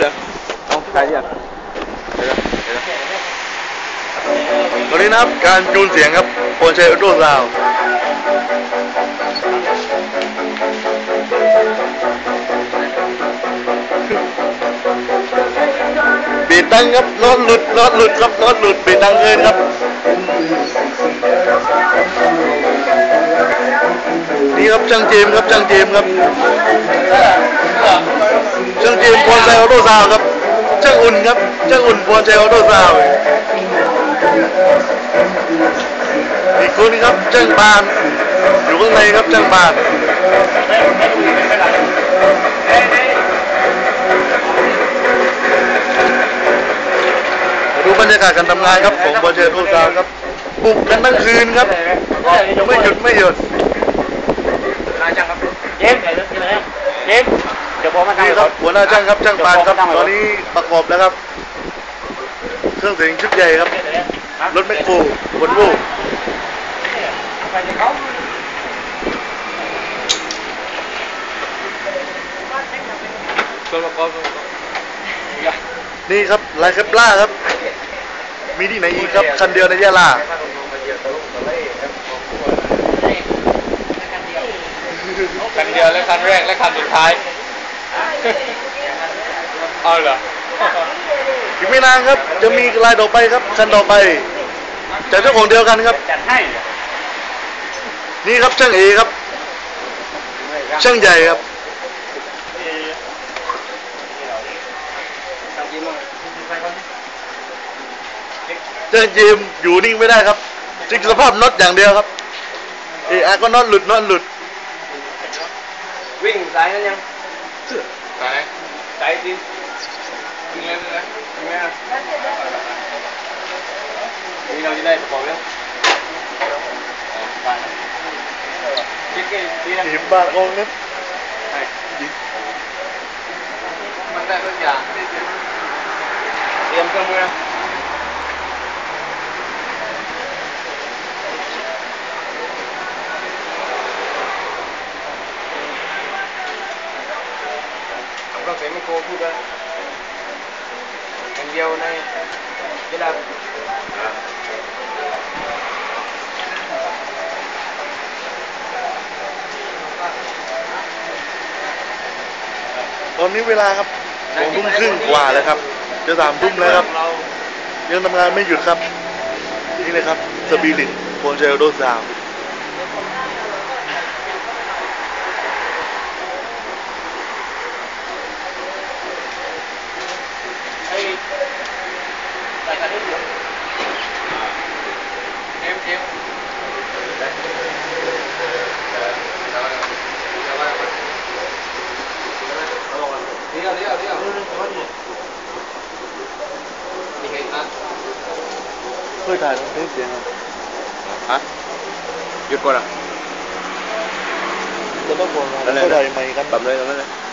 เหรอเอาถ่ายยังตอนนี้นะครับการจูนเสียงครับโอนใช้ออโต้ซาวด์บีดดังครับน็อตหลุดน็อตหลุดครับน็อตหลุดบีดดังเกินครับนี่ครับช่างเจมส์ครับช่างเจมส์ครับ ช่างเจมพรชัยออโต้ซาวครับช่าอุ่นครับช่าอุ่นพรชัยออโต้ซาวอีกคนนึงครับช่างปานอยู่ข้างในครับช่างปานดูบรรยากาศการทำงานครับของพรชัยออโต้ซาวครับปลุกกันทั้งคืนครับไม่หยุดไม่หยุด เจมส์เจมส์เดี๋ยวผมมาทำ นี่ครับหัวหน้าช่างครับช่างปานครับตอนนี้ประกอบแล้วครับ เครื่องเสียงชุดใหญ่ครับรถแมคโครบนโว้ตัวประกอบนี่ครับลายเคปล่าครับ มีที่ไหนอีกครับ คันเดียวในยะลาคันเดียวและคันแรกและคันสุดท้าย เอาเหรออีกไม่นานครับ จะมีลายต่อไปครับคันต่อไปจากเจ้าของเดียวกันครับ จัดให้นี่ครับช่างเอครับ ช่างใหญ่ครับช่างเจมส์อยู่นิ่งไม่ได้ครับจิกสภาพน็อตอย่างเดียวครับเออก็น็อตหลุดน็อตหลุด วิ่งสายนั้นยัง ahí sí. Inglés, ¿verdad? đi Y đi orina de pobre. Cheque, mira. Kiếm ba con đấy. Này. Mặt này tôi giả. Em nha. เตรียมเครื่องมือนะเราเสียไม่โกพูดเลยอย่างเดียวในเวลาตอนนี้เวลาครับสองทุ่มครึ่งกว่าแล้วครับ จะสามทุ่มแล้วครับ ยังทำงานไม่หยุดครับ นี่เลยครับสปิริตโคนเชลโดซาว ไอ้ รายการนี้เดี๋ยวเอ็มเอ็มเดี๋ยวเดี๋ยวเดี๋ยว